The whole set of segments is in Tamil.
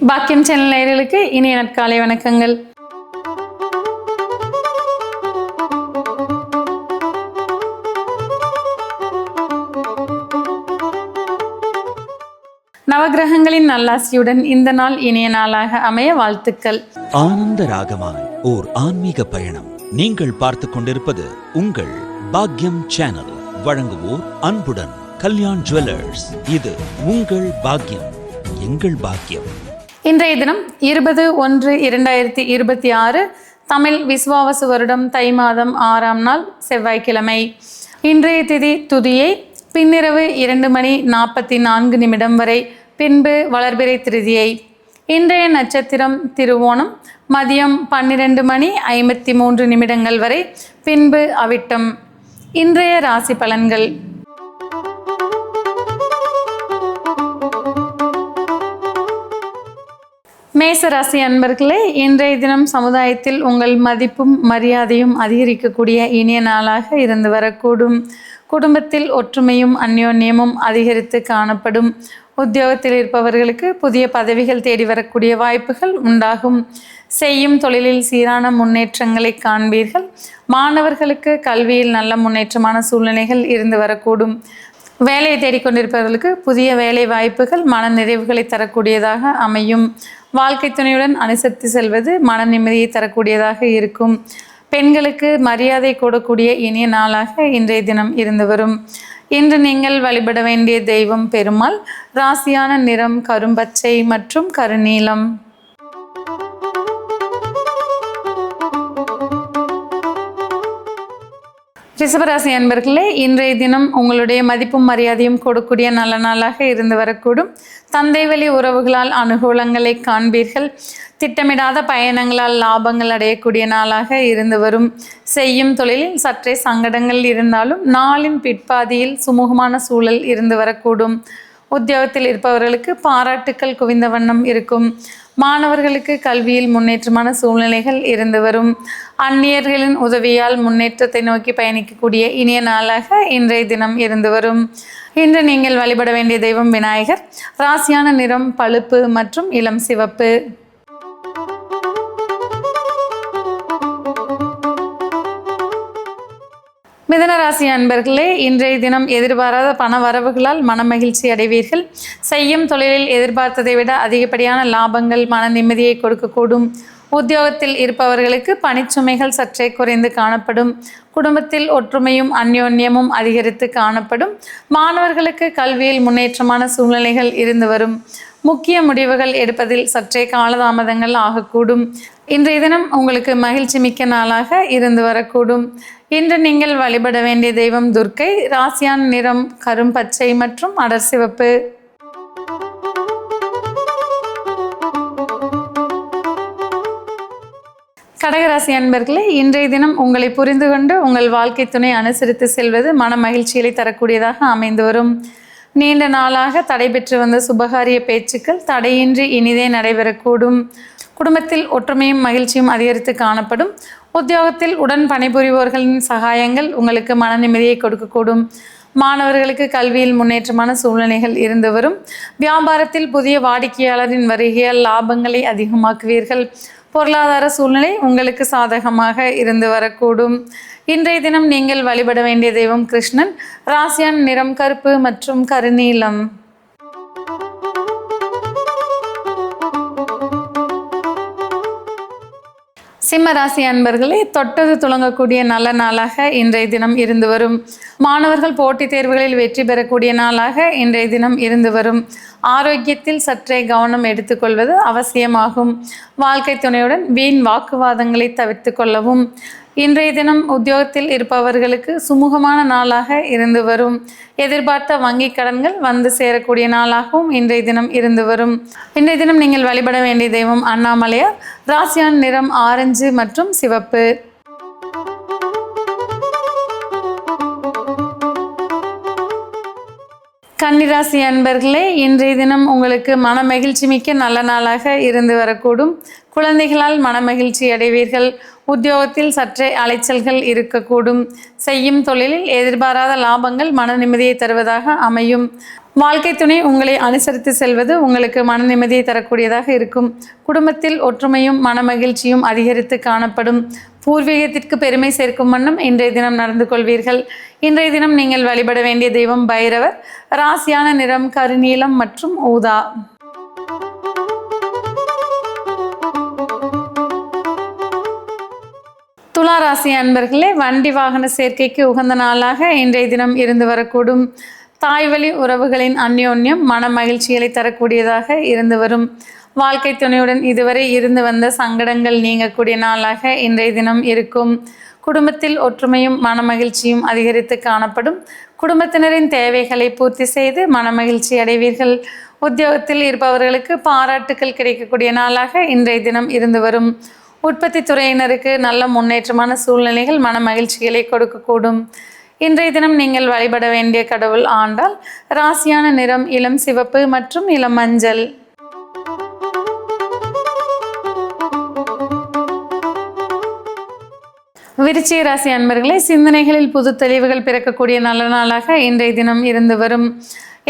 பாக்கியம் சேனல் நேயர்களுக்கு இனிய நற்காலை வணக்கங்கள். நவகிரகங்களின் நல்லாசியுடன் இந்த நாள் இனிய நாளாக அமைய வாழ்த்துக்கள். ஆனந்த ராகமாய் ஓர் ஆன்மீக பயணம். நீங்கள் பார்த்து கொண்டிருப்பது உங்கள் பாக்யம் சேனல். வழங்குவோர் அன்புடன் கல்யாண் ஜுவல்லர்ஸ். இது உங்கள் பாக்யம் எங்கள் பாக்கியம். இன்றைய தினம் இருபது ஒன்று இரண்டாயிரத்தி இருபத்தி ஆறு தமிழ் விஸ்வாவசு வருடம் தை மாதம் ஆறாம் நாள் செவ்வாய்க்கிழமை. இன்றைய திதி துதியை பின்னிரவு இரண்டு மணி நாற்பத்தி நான்கு நிமிடம் வரை பின்பு வளர்பிறை திருதியை. இன்றைய நட்சத்திரம் திருவோணம் மதியம் பன்னிரண்டு மணி ஐம்பத்தி மூன்று நிமிடங்கள் வரை பின்பு அவிட்டம். இன்றைய ராசி பலன்கள். மேசராசி அன்பர்களே இன்றைய தினம் சமுதாயத்தில் உங்கள் மதிப்பும் மரியாதையும் அதிகரிக்கக்கூடிய இனிய நாளாக இருந்து வரக்கூடும். குடும்பத்தில் ஒற்றுமையும் அந்யோன்யமும் அதிகரித்து காணப்படும். உத்தியோகத்தில் இருப்பவர்களுக்கு புதிய பதவிகள் தேடி வரக்கூடிய வாய்ப்புகள் உண்டாகும். செய்யும் தொழிலில் சீரான முன்னேற்றங்களை காண்பீர்கள். மாணவர்களுக்கு கல்வியில் நல்ல முன்னேற்றமான சூழ்நிலைகள் இருந்து வரக்கூடும். வேலையை தேடிக்கொண்டிருப்பவர்களுக்கு புதிய வேலை வாய்ப்புகள் மன நிறைவுகளை தரக்கூடியதாக அமையும். வாழ்க்கை துணையுடன் அனுசரித்து செல்வது மன நிம்மதியை தரக்கூடியதாக இருக்கும். பெண்களுக்கு மரியாதை கூடக்கூடிய இனிய நாளாக இன்றைய தினம் இருந்து வரும். இன்று நீங்கள் வழிபட வேண்டிய தெய்வம் பெருமாள் ராசியான நிறம் கரும்பச்சை மற்றும் கருநீலம். ரிஷபராசி அன்பர்களே இன்றைய தினம் உங்களுடைய மதிப்பும் மரியாதையும் கொடுக்கூடிய நல்ல நாளாக இருந்து வரக்கூடும். தந்தை வழி உறவுகளால் அனுகூலங்களை காண்பீர்கள். திட்டமிடாத பயணங்களால் லாபங்கள் அடையக்கூடிய நாளாக இருந்து வரும். செய்யும் தொழிலில் சற்றே சங்கடங்கள் இருந்தாலும் நாளின் பிற்பாதியில் சுமூகமான சூழல் இருந்து வரக்கூடும். உத்தியோகத்தில் இருப்பவர்களுக்கு பாராட்டுக்கள் குவிந்த வண்ணம் இருக்கும். மாணவர்களுக்கு கல்வியில் முன்னேற்றமான சூழ்நிலைகள் இருந்து வரும். அந்நியர்களின் உதவியால் முன்னேற்றத்தை நோக்கி பயணிக்கக்கூடிய இனிய நாளாக இன்றைய தினம் இருந்து வரும். இன்று நீங்கள் வழிபட வேண்டிய தெய்வம் விநாயகர். ராசியான நிறம் பழுப்பு மற்றும் இளம் சிவப்பு. மிதனராசி அன்பர்களே இன்றைய தினம் எதிர்பாராத பண வரவுகளால் மனமகிழ்ச்சி அடைவீர்கள். செய்யும் தொழிலில் எதிர்பார்த்ததை விட அதிகப்படியான லாபங்கள் மன நிம்மதியை கொடுக்கக்கூடும். உத்தியோகத்தில் இருப்பவர்களுக்கு பணிச்சுமைகள் சற்றே குறைந்து காணப்படும். குடும்பத்தில் ஒற்றுமையும் அந்யோன்யமும் அதிகரித்து காணப்படும். மாணவர்களுக்கு கல்வியில் முன்னேற்றமான சூழ்நிலைகள் இருந்து வரும். முக்கிய முடிவுகள் எடுப்பதில் சற்றே காலதாமதங்கள் ஆகக்கூடும். இன்றைய தினம் உங்களுக்கு மகிழ்ச்சி மிக்க நாளாக இருந்து வரக்கூடும். இன்று நீங்கள் வழிபட வேண்டிய தெய்வம் துர்க்கை. ராசியான் நிறம் கரும்பச்சை மற்றும் அடர் சிவப்பு. கடகராசி அன்பர்களே இன்றைய தினம் உங்களை புரிந்து கொண்டு உங்கள் வாழ்க்கை துணை அனுசரித்து செல்வது மன மகிழ்ச்சிகளை தரக்கூடியதாக அமைந்து வரும். நீண்ட நாளாக தடைபெற்று வந்த சுபகாரிய பேச்சுக்கள் தடையின்றி இனிதே நடைபெறக்கூடும். குடும்பத்தில் ஒற்றுமையும் மகிழ்ச்சியும் அதிகரித்து காணப்படும். உத்தியோகத்தில் உடன் பணிபுரிவோர்களின் சகாயங்கள் உங்களுக்கு மன நிம்மதியை கொடுக்கக்கூடும். மாணவர்களுக்கு கல்வியில் முன்னேற்றமான சூழ்நிலைகள் இருந்து வரும். வியாபாரத்தில் புதிய வாடிக்கையாளரின் வருகையால் லாபங்களை அதிகமாக்குவீர்கள். பொருளாதார சூழ்நிலை உங்களுக்கு சாதகமாக இருந்து வரக்கூடும். இன்றைய தினம் நீங்கள் வழிபட வேண்டிய தெய்வம் கிருஷ்ணன். ராசியான் நிறம் கருப்பு மற்றும் கருநீலம். சிம்ம ராசி அன்பர்களே தொட்டது துளங்கக்கூடிய நல்ல நாளாக இன்றைய தினம் இருந்து வரும். மாணவர்கள் போட்டித் தேர்வுகளில் வெற்றி பெறக்கூடிய நாளாக இன்றைய தினம் இருந்து வரும். ஆரோக்கியத்தில் சற்றே கவனம் எடுத்துக்கொள்வது அவசியமாகும். வாழ்க்கை துணையுடன் வீண் வாக்குவாதங்களை தவிர்த்து கொள்ளவும் இன்றைய தினம் உத்தியோகத்தில் இருப்பவர்களுக்கு சுமூகமான நாளாக இருந்து வரும். எதிர்பார்த்த வங்கி கடன்கள் வந்து சேரக்கூடிய நாளாகவும் இன்றைய தினம் இருந்து வரும். இன்றைய தினம் நீங்கள் வழிபட வேண்டிய தெய்வம் அண்ணாமலையார். ராசியான் நிறம் ஆரஞ்சு மற்றும் சிவப்பு. கன்னிராசி அன்பர்களே இன்றைய தினம் உங்களுக்கு மனமகிழ்ச்சி மிக்க நல்ல நாளாக இருந்து வரக்கூடும். குழந்தைகளால் மனமகிழ்ச்சி அடைவீர்கள். உத்தியோகத்தில் சற்றே அலைச்சல்கள் இருக்கக்கூடும். செய்யும் தொழிலில் எதிர்பாராத லாபங்கள் மன நிம்மதியை தருவதாக அமையும். வாழ்க்கை துணை உங்களை அனுசரித்து செல்வது உங்களுக்கு மன நிம்மதியை தரக்கூடியதாக இருக்கும். குடும்பத்தில் ஒற்றுமையும் மனமகிழ்ச்சியும் அதிகரித்து காணப்படும். பூர்வீகத்திற்கு பெருமை சேர்க்கும் வண்ணம் இன்றைய தினம் நடந்து கொள்வீர்கள். இன்றைய தினம் நீங்கள் வழிபட வேண்டிய தெய்வம் பைரவர். ராசியான நிறம் கருநீலம் மற்றும் ஊதா. ராசி அன்பர்களே வண்டி வாகன சேர்க்கைக்கு உகந்த நாளாக இன்றைய தினம் இருந்து வரக்கூடும். தாய்வழி உறவுகளின் அந்யோன்யம் மன மகிழ்ச்சிகளை தரக்கூடியதாக இருந்து வரும். வாழ்க்கை துணையுடன் இதுவரை இருந்து வந்த சங்கடங்கள் நீங்கக்கூடிய நாளாக இன்றைய தினம் இருக்கும். குடும்பத்தில் ஒற்றுமையும் மனமகிழ்ச்சியும் அதிகரித்து காணப்படும். குடும்பத்தினரின் தேவைகளை பூர்த்தி செய்து மன மகிழ்ச்சி அடைவீர்கள். உத்தியோகத்தில் இருப்பவர்களுக்கு பாராட்டுக்கள் கிடைக்கக்கூடிய நாளாக இன்றைய தினம் இருந்து வரும். உற்பத்தி துறையினருக்கு நல்ல முன்னேற்றமான சூழ்நிலைகள் மன மகிழ்ச்சிகளை கொடுக்கக்கூடும். இன்றைய தினம் நீங்கள் வழிபட வேண்டிய கடவுள் ஆண்டால் ராசியான நிறம் இளம் சிவப்பு மற்றும் இளம் மஞ்சள். விருச்சிக ராசி அன்பர்களை சிந்தனைகளில் புது தெளிவுகள் பிறக்கக்கூடிய நல்ல நாளாக இன்றைய தினம் இருந்து வரும்.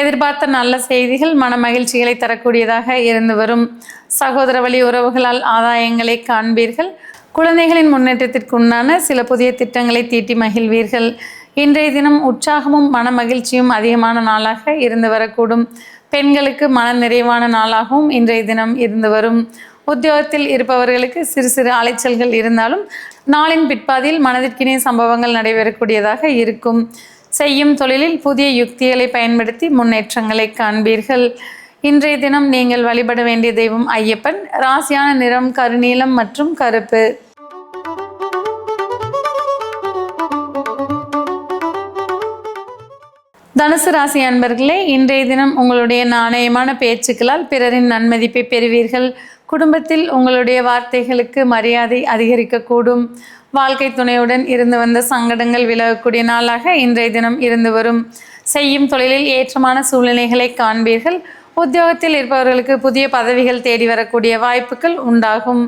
எதிர்பார்த்த நல்ல செய்திகள் மன மகிழ்ச்சிகளை தரக்கூடியதாக இருந்து வரும். சகோதர வழி உறவுகளால் ஆதாயங்களை காண்பீர்கள். குழந்தைகளின் முன்னேற்றத்திற்குண்டான சில புதிய திட்டங்களை தீட்டி மகிழ்வீர்கள். இன்றைய தினம் உற்சாகமும் மன மகிழ்ச்சியும் அதிகமான நாளாக இருந்து வரக்கூடும். பெண்களுக்கு மன நிறைவான நாளாகவும் இன்றைய தினம் இருந்து வரும். உத்தியோகத்தில் இருப்பவர்களுக்கு சிறு சிறு அலைச்சல்கள் இருந்தாலும் நாளின் பிற்பாதியில் மனதிற்கினிய சம்பவங்கள் நடைபெறக்கூடியதாக இருக்கும். செய்யும் தொழிலில் புதிய யுக்திகளை பயன்படுத்தி முன்னேற்றங்களை காண்பீர்கள். இன்றைய தினம் நீங்கள் வழிபட வேண்டிய தெய்வம் ஐயப்பன். ராசியான நிறம் கருநீலம் மற்றும் கருப்பு. தனுசு ராசி அன்பர்களே இன்றைய தினம் உங்களுடைய நாணயமான பேச்சுக்களால் பிறரின் நன்மதிப்பை பெறுவீர்கள். குடும்பத்தில் உங்களுடைய வார்த்தைகளுக்கு மரியாதை அதிகரிக்கக்கூடும். வாழ்க்கை துணையுடன் இருந்து வந்த சங்கடங்கள் விலகக்கூடிய நாளாக இன்றைய தினம் இருந்து வரும். செய்யும் தொழிலில் ஏற்றமான சூழ்நிலைகளை காண்பீர்கள். உத்தியோகத்தில் இருப்பவர்களுக்கு புதிய பதவிகள் தேடி வரக்கூடிய வாய்ப்புகள் உண்டாகும்.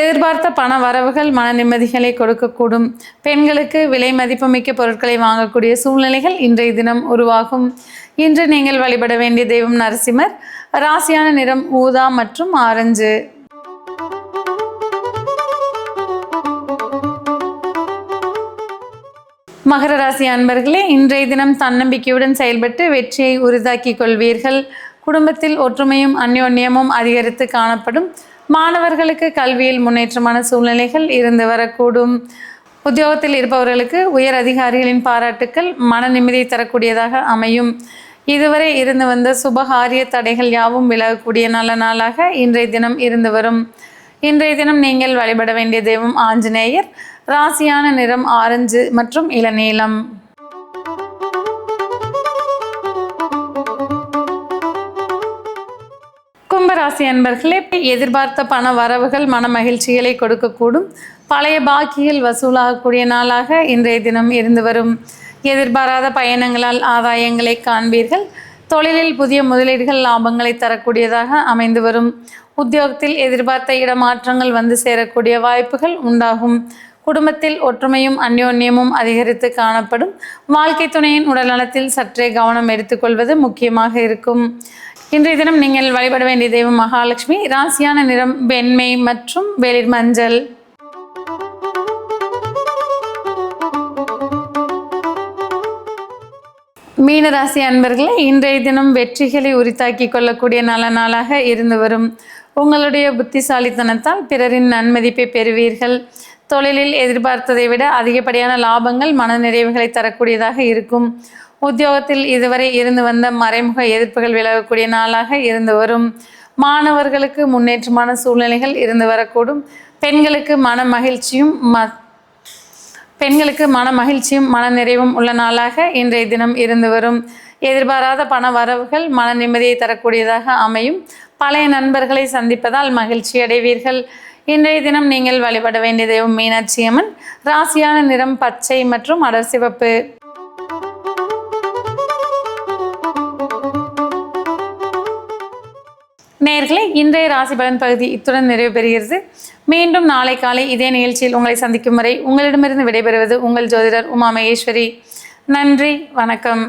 எதிர்பார்த்த பண வரவுகள் மன நிம்மதிகளை கொடுக்கக்கூடும். பெண்களுக்கு விலை மதிப்புமிக்க பொருட்களை வாங்கக்கூடிய சூழ்நிலைகள் இன்றைய தினம் உருவாகும். இன்று நீங்கள் வழிபட வேண்டிய தெய்வம் நரசிம்மர். ராசியான நிறம் ஊதா மற்றும் ஆரஞ்சு. மகர ராசி அன்பர்களே இன்றைய தினம் தன்னம்பிக்கையுடன் செயல்பட்டு வெற்றியை உறுதாக்கி கொள்வீர்கள். குடும்பத்தில் ஒற்றுமையும் அந்யோன்யமும் அதிகரித்து காணப்படும். மாணவர்களுக்கு கல்வியில் முன்னேற்றமான சூழ்நிலைகள் இருந்து வரக்கூடும். உத்தியோகத்தில் இருப்பவர்களுக்கு உயர் அதிகாரிகளின் பாராட்டுக்கள் மன நிம்மதியை தரக்கூடியதாக அமையும். இதுவரை இருந்து வந்த சுபகாரிய தடைகள் யாவும் விலகக்கூடிய நல்ல நாளாக இன்றைய தினம் இருந்து வரும். இன்றைய தினம் நீங்கள் வழிபட வேண்டிய தெய்வம் ஆஞ்சநேயர். ராசியான நிறம் ஆரஞ்சு மற்றும் இளநீலம். ராசி அன்பர்களே எதிர்பார்த்த பண வரவுகள் மன மகிழ்ச்சிகளை கொடுக்கக்கூடும். பழைய பாக்கியில் வசூலாகக்கூடிய நாளாக இன்றைய தினம் இருந்து வரும். எதிர்பாராத பயணங்களால் ஆதாயங்களை காண்பீர்கள். தொழிலில் புதிய முதலீடுகள் லாபங்களை தரக்கூடியதாக அமைந்து வரும். உத்தியோகத்தில் எதிர்பார்த்த இடமாற்றங்கள் வந்து சேரக்கூடிய வாய்ப்புகள் உண்டாகும். குடும்பத்தில் ஒற்றுமையும் அந்யோன்யமும் அதிகரித்து காணப்படும். வாழ்க்கை துணையின் உடல்நலத்தில் சற்றே கவனம் எடுத்துக்கொள்வது முக்கியமாக இருக்கும். இன்றைய தினம் நீங்கள் வழிபட வேண்டிய தெய்வம் மகாலட்சுமி. ராசியான நிறம் வெண்மை மற்றும் வெளிர் மஞ்சள். மீனராசி அன்பர்களே இன்றைய தினம் வெற்றிகளை உரித்தாக்கி கொள்ளக்கூடிய நல்ல நாளாக இருந்து வரும். உங்களுடைய புத்திசாலித்தனத்தால் பிறரின் நன்மதிப்பை பெறுவீர்கள். தொழிலில் எதிர்பார்த்ததை விட அதிகப்படியான லாபங்கள் மனநிறைவுகளை தரக்கூடியதாக இருக்கும். உத்தியோகத்தில் இதுவரை இருந்து வந்த மறைமுக எதிர்ப்புகள் விலகக்கூடிய நாளாக இருந்து வரும். மாணவர்களுக்கு முன்னேற்றமான சூழ்நிலைகள் இருந்து வரக்கூடும். பெண்களுக்கு மன மகிழ்ச்சியும் ம பெண்களுக்கு மன மகிழ்ச்சியும் மன நிறைவும் உள்ள நாளாக இன்றைய தினம் இருந்து வரும். எதிர்பாராத பண வரவுகள் மன நிம்மதியை தரக்கூடியதாக அமையும். பழைய நண்பர்களை சந்திப்பதால் மகிழ்ச்சி அடைவீர்கள். இன்றைய தினம் நீங்கள் வழிபட வேண்டிய தெய்வம் மீனாட்சி அம்மன். ராசியான நிறம் பச்சை மற்றும் அடர் சிவப்பு. நேர்களை இன்றைய ராசி பலன் பகுதி இத்துடன் நிறைவு பெறுகிறது. மீண்டும் நாளை காலை இதே நிகழ்ச்சியில் உங்களை சந்திக்கும் வரை உங்களிடமிருந்து விடைபெறுவது உங்கள் ஜோதிடர் உமா மகேஸ்வரி நன்றி வணக்கம்.